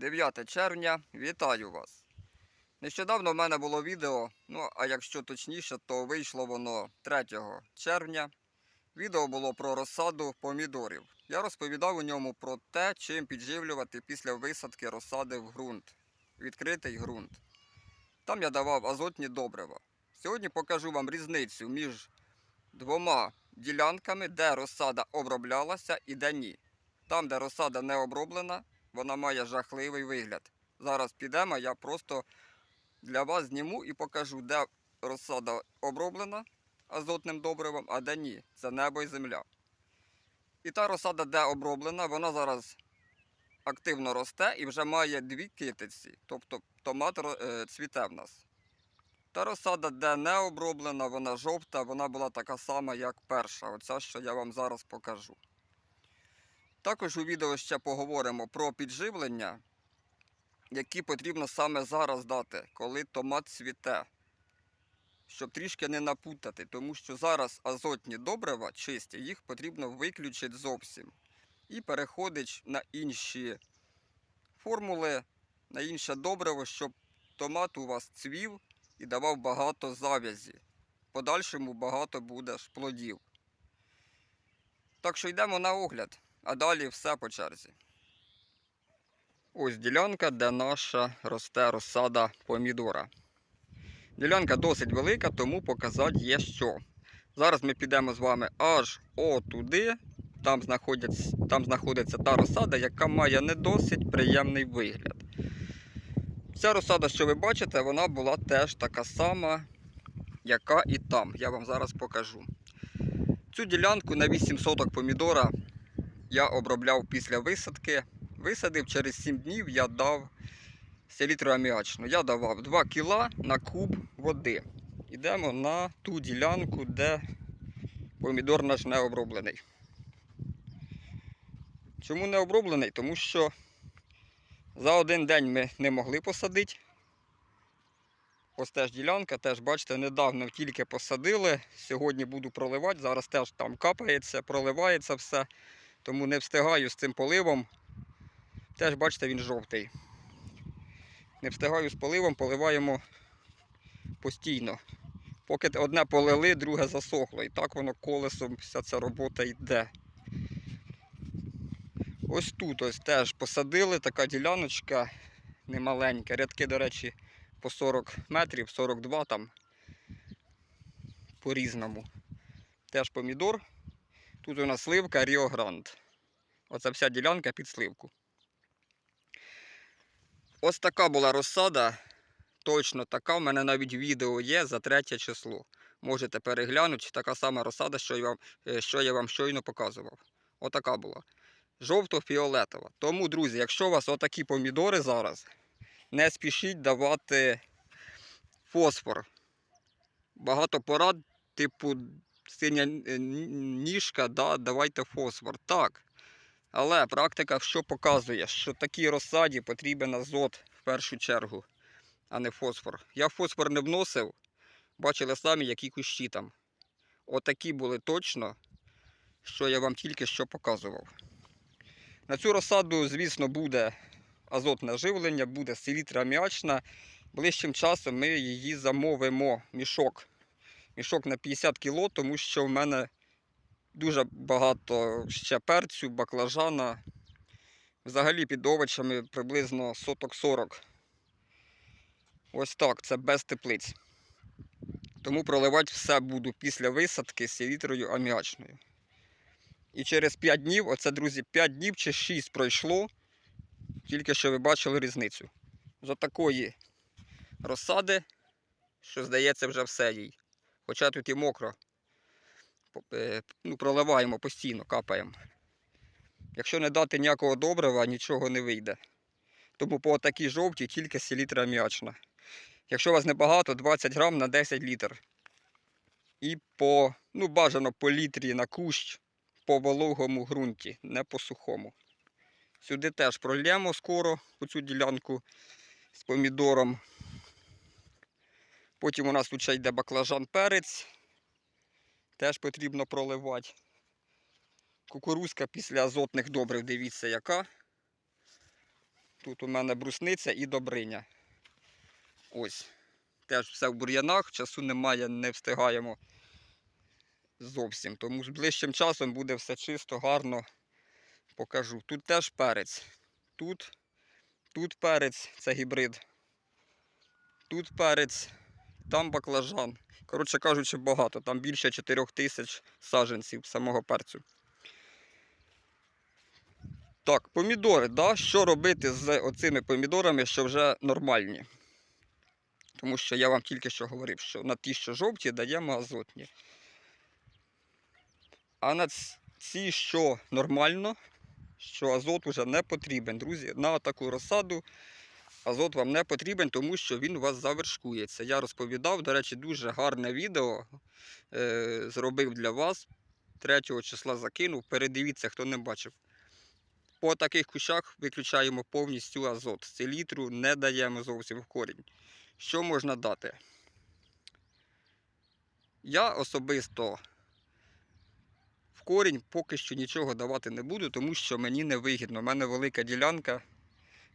9 червня, вітаю вас. Нещодавно в мене було відео, ну а якщо точніше, то вийшло воно 3 червня. Відео було про розсаду помідорів. Я розповідав у ньому про те, чим підживлювати після висадки розсади в ґрунт, відкритий ґрунт. Там я давав азотні добрива. Сьогодні покажу вам різницю між двома ділянками, де розсада оброблялася і де ні. Там, де розсада не оброблена, вона має жахливий вигляд. Зараз підемо, я просто для вас зніму і покажу, де розсада оброблена азотним добривом, а де ні. Це небо і земля. І та розсада, де оброблена, вона зараз активно росте і вже має дві китиці. Тобто томат е, цвіте в нас. Та розсада, де не оброблена, вона жовта, вона була така сама, як перша. Оця, що я вам зараз покажу. Також у відео ще поговоримо про підживлення, які потрібно саме зараз дати, коли томат цвіте. Щоб трішки не напутати, тому що зараз азотні добрива чисті, їх потрібно виключити зовсім. І переходить на інші формули, на інше добриво, щоб томат у вас цвів і давав багато завязі. В подальшому багато буде плодів. Так що йдемо на огляд, а далі все по черзі. Ось ділянка, де наша росте розсада помідора. Ділянка досить велика, тому показати є що. Зараз ми підемо з вами аж отуди. Там знаходиться, там знаходиться та розсада, яка має не досить приємний вигляд. Ця розсада, що ви бачите, вона була теж така сама, яка і там. Я вам зараз покажу. Цю ділянку на 8 соток помідора я обробляв після висадки. Висадив через 7 днів я дав селітру аміачну. Я давав 2 кіла на куб води. Йдемо на ту ділянку, де помідор наш не оброблений. Чому не оброблений? Тому що за один день ми не могли посадити. Ось теж ділянка, теж бачите, недавно тільки посадили. Сьогодні буду проливати. Зараз теж там капається, проливається все. Тому не встигаю з цим поливом. Теж бачите, він жовтий. Не встигаю з поливом, поливаємо постійно. Поки одне полили, друге засохло. І так воно колесом вся ця робота йде. Ось тут ось теж посадили така діляночка немаленька. Рядки, до речі, по 40 метрів, 42 там по-різному. Теж помідор. Тут у нас сливка Ріо Гранд. Оце вся ділянка під сливку. Ось така була розсада. Точно така. У мене навіть відео є за третє число. Можете переглянути. Така сама розсада, що я вам, е, що я вам щойно показував. Отака була. Жовто-фіолетова. Тому, друзі, якщо у вас отакі помідори зараз, не спішіть давати фосфор. Багато порад, типу, синя е, ніжка, да, давайте фосфор. Так. Але практика що показує, що такій розсаді потрібен азот в першу чергу, а не фосфор. Я фосфор не вносив, бачили самі, які кущі там. Отакі були точно, що я вам тільки що показував. На цю розсаду, звісно, буде азотне живлення, буде селітра аміачна. Ближчим часом ми її замовимо мішок. Мішок на 50 кг, тому що в мене дуже багато ще перцю, баклажана. Взагалі під овочами приблизно соток 40. Ось так, це без теплиць. Тому проливати все буду після висадки з селітрою аміачною. І через 5 днів, оце, друзі, 5 днів чи 6 пройшло, тільки що ви бачили різницю. З такої розсади, що здається, вже все їй. Хоча тут і мокро. Е, Ну, проливаємо постійно, капаємо. Якщо не дати ніякого добрива, нічого не вийде. Тому по такій жовтій тільки селітра аміачна. Якщо у вас небагато, 20 грам на 10 літр. І по, ну, бажано по літрі на кущ по вологому ґрунті, не по сухому. Сюди теж прольємо скоро по цю ділянку з помідором. Потім у нас тут ще йде баклажан перець. Теж потрібно проливати. Кукурузка після азотних добрив, дивіться яка. Тут у мене брусниця і добриня. Ось. Теж все в бур'янах, часу немає, не встигаємо зовсім. Тому з ближчим часом буде все чисто, гарно покажу. Тут теж перець. Тут, тут перець, це гібрид. Тут перець, там баклажан. Коротше кажучи, багато. Там більше 4 тисяч саджанців самого перцю. Так, помідори, да? що робити з оцими помідорами, що вже нормальні? Тому що я вам тільки що говорив, що на ті, що жовті, даємо азотні. А на ці, що нормально, що азот вже не потрібен, друзі. На таку розсаду азот вам не потрібен, тому що він у вас завершкується. Я розповідав, до речі, дуже гарне відео е, зробив для вас. 3 числа закинув. Передивіться, хто не бачив. По таких кущах виключаємо повністю азот. Селітру не даємо зовсім в корінь. Що можна дати? Я особисто в корінь поки що нічого давати не буду, тому що мені не вигідно. У мене велика ділянка,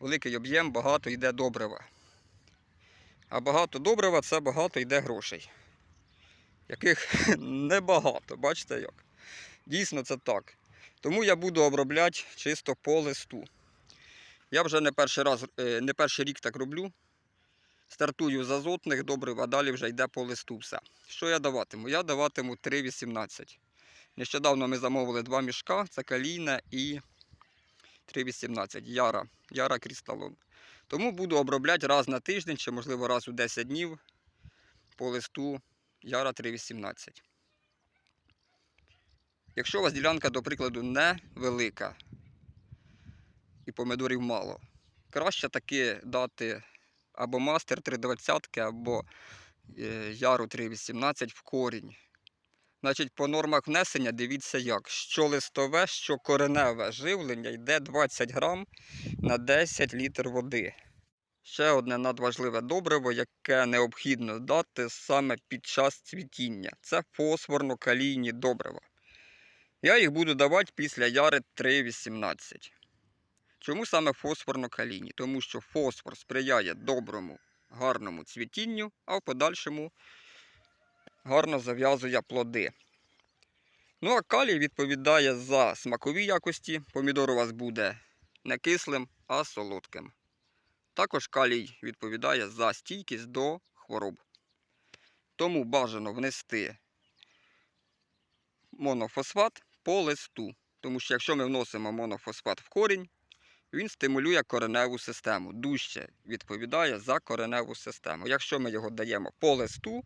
великий об'єм, багато йде добрива. А багато добрива це багато йде грошей. Яких небагато, бачите як? Дійсно це так. Тому я буду обробляти чисто по листу. Я вже не перший раз, е, не перший рік так роблю. Стартую з азотних добрив, а далі вже йде по листу все. Що я даватиму? Я даватиму 3,18. Нещодавно ми замовили два мішка, це калійне і 3,18 яра, яра крісталон. Тому буду обробляти раз на тиждень, чи можливо раз у 10 днів по листу яра 3,18. Якщо у вас ділянка, до прикладу, невелика і помидорів мало, краще таки дати або мастер 320, або е, яру 318 в корінь. Значить, по нормах внесення дивіться як. Що листове, що кореневе живлення йде 20 грам на 10 літр води. Ще одне надважливе добриво, яке необхідно дати саме під час цвітіння. Це фосфорно-калійні добрива. Я їх буду давати після яри 3,18. Чому саме фосфорно-калійні? Тому що фосфор сприяє доброму, гарному цвітінню, а в подальшому гарно зав'язує плоди. Ну а калій відповідає за смакові якості. Помідор у вас буде не кислим, а солодким. Також калій відповідає за стійкість до хвороб. Тому бажано внести монофосфат по листу. Тому що якщо ми вносимо монофосфат в корінь, він стимулює кореневу систему. Дужче відповідає за кореневу систему. Якщо ми його даємо по листу,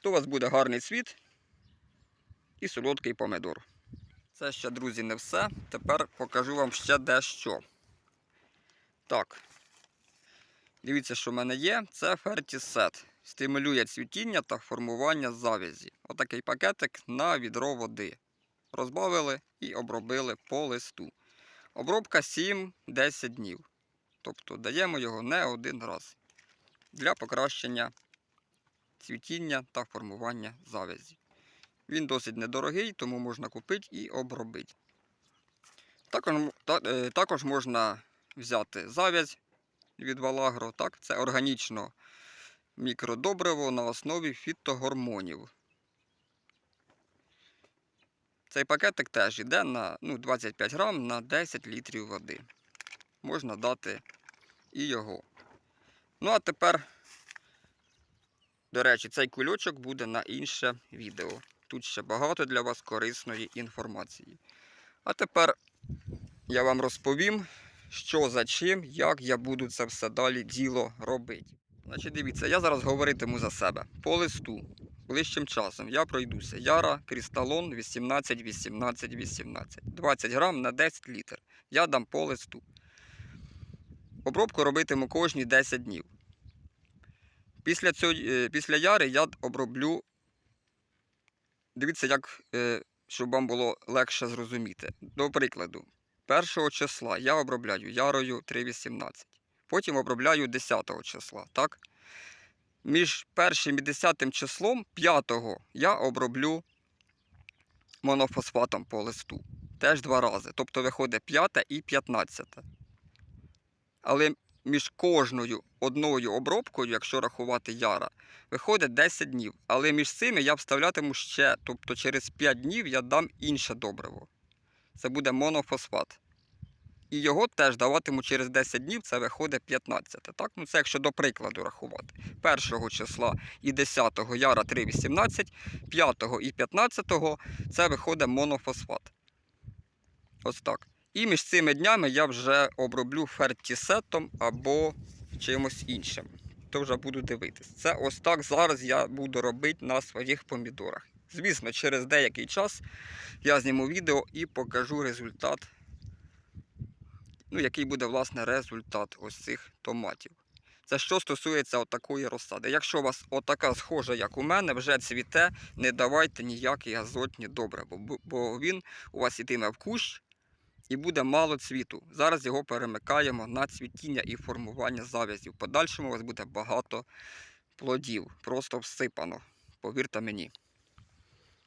то у вас буде гарний цвіт і солодкий помидор. Це ще, друзі, не все. Тепер покажу вам ще дещо. Так. Дивіться, що в мене є. Це фертісет. Стимулює цвітіння та формування завязі. Отакий пакетик на відро води. Розбавили і обробили по листу. Обробка 7-10 днів. Тобто даємо його не один раз для покращення цвітіння та формування завязі. Він досить недорогий, тому можна купити і обробити. Також, та- е, також можна взяти завязь від Валагро. Так? Це органічно мікродобриво на основі фітогормонів. Цей пакетик теж йде на ну, 25 грам на 10 літрів води. Можна дати і його. Ну, а тепер, до речі, цей кульочок буде на інше відео. Тут ще багато для вас корисної інформації. А тепер я вам розповім, що за чим, як я буду це все далі діло робити. Значить, дивіться, я зараз говоритиму за себе. По листу, ближчим часом я пройдуся. Яра, крісталон 18, 18, 18. 20 грам на 10 літр. Я дам по листу. Обробку робитиму кожні 10 днів. Після, цього, е, після яри я оброблю. Дивіться, як, е, щоб вам було легше зрозуміти. До прикладу, 1 числа я обробляю ярою 3,18. Потім обробляю 10 числа. так? Між першим і 10 числом 5 я оброблю монофосфатом по листу. Теж два рази. Тобто виходить 5 і 15. Але між кожною одною обробкою, якщо рахувати яра, виходить 10 днів. Але між цими я вставлятиму ще, тобто через 5 днів я дам інше добриво. Це буде монофосфат. І його теж даватиму через 10 днів, це виходить 15. Так? Ну, це якщо до прикладу рахувати. 1 числа і 10 яра 3,18, 5 і 15 це виходить монофосфат. Ось так. І між цими днями я вже оброблю фертісетом або чимось іншим. То вже буду дивитись. Це ось так зараз я буду робити на своїх помідорах. Звісно, через деякий час я зніму відео і покажу результат. Ну, який буде, власне, результат ось цих томатів. Це що стосується отакої розсади. Якщо у вас отака схожа, як у мене, вже цвіте, не давайте ніякі азотні добрива, бо- він у вас йтиме в кущ і буде мало цвіту. Зараз його перемикаємо на цвітіння і формування зав'язів. В подальшому у вас буде багато плодів, просто всипано. Повірте мені.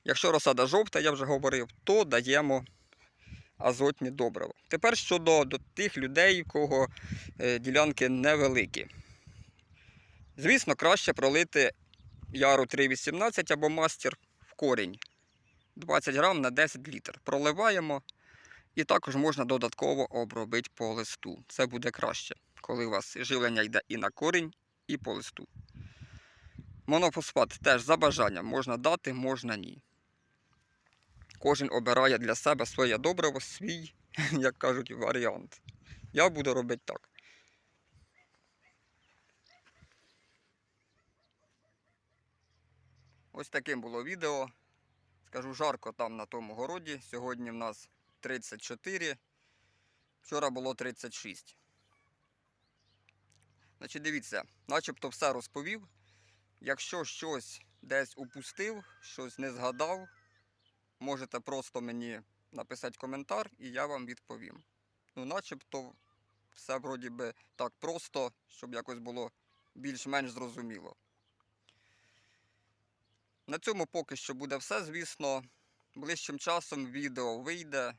Якщо розсада жовта, я вже говорив, то даємо азотні добрива. Тепер щодо до тих людей, у кого е, ділянки невеликі. Звісно, краще пролити яру 3,18 або мастер в корінь. 20 грам на 10 літр. Проливаємо і також можна додатково обробити по листу. Це буде краще, коли у вас живлення йде і на корінь, і по листу. Монофосфат теж за бажанням можна дати, можна ні. Кожен обирає для себе своє добриво, свій, як кажуть, варіант. Я буду робити так. Ось таким було відео. Скажу, жарко там на тому городі. Сьогодні в нас 34. Вчора було 36. Значить, дивіться, начебто все розповів. Якщо щось десь упустив, щось не згадав, можете просто мені написати коментар і я вам відповім. Ну, начебто, все вроді би так просто, щоб якось було більш-менш зрозуміло. На цьому поки що буде все, звісно. Ближчим часом відео вийде.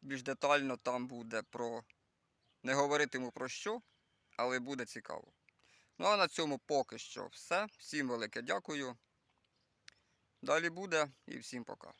Більш детально там буде про. Не говоритиму про що, але буде цікаво. Ну а на цьому поки що все. Всім велике дякую. Далі буде і всім пока.